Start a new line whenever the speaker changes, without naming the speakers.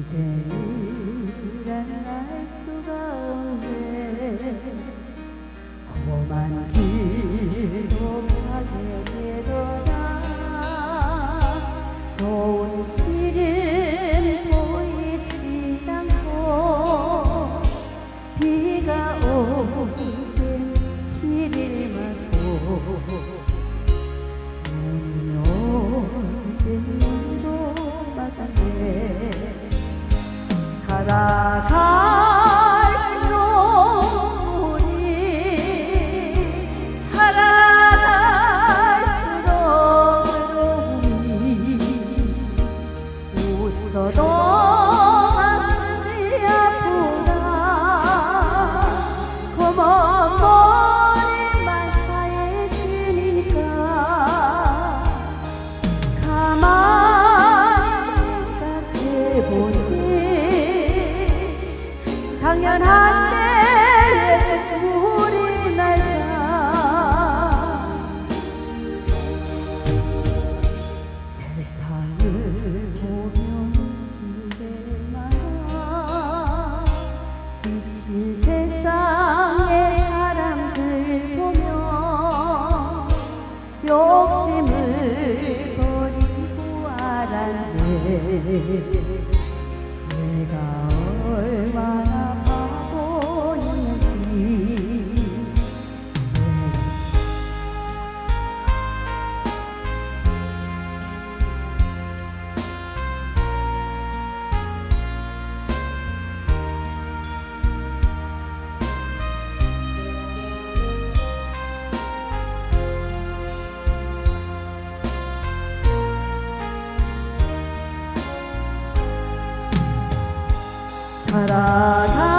인생이란 알 수가 없네. 험한 길 Rakha. 당연한데 우리 날가 세상을 보면 이래나 지친 세상의 사람들 보면 욕심을 버리고 알았네 Radha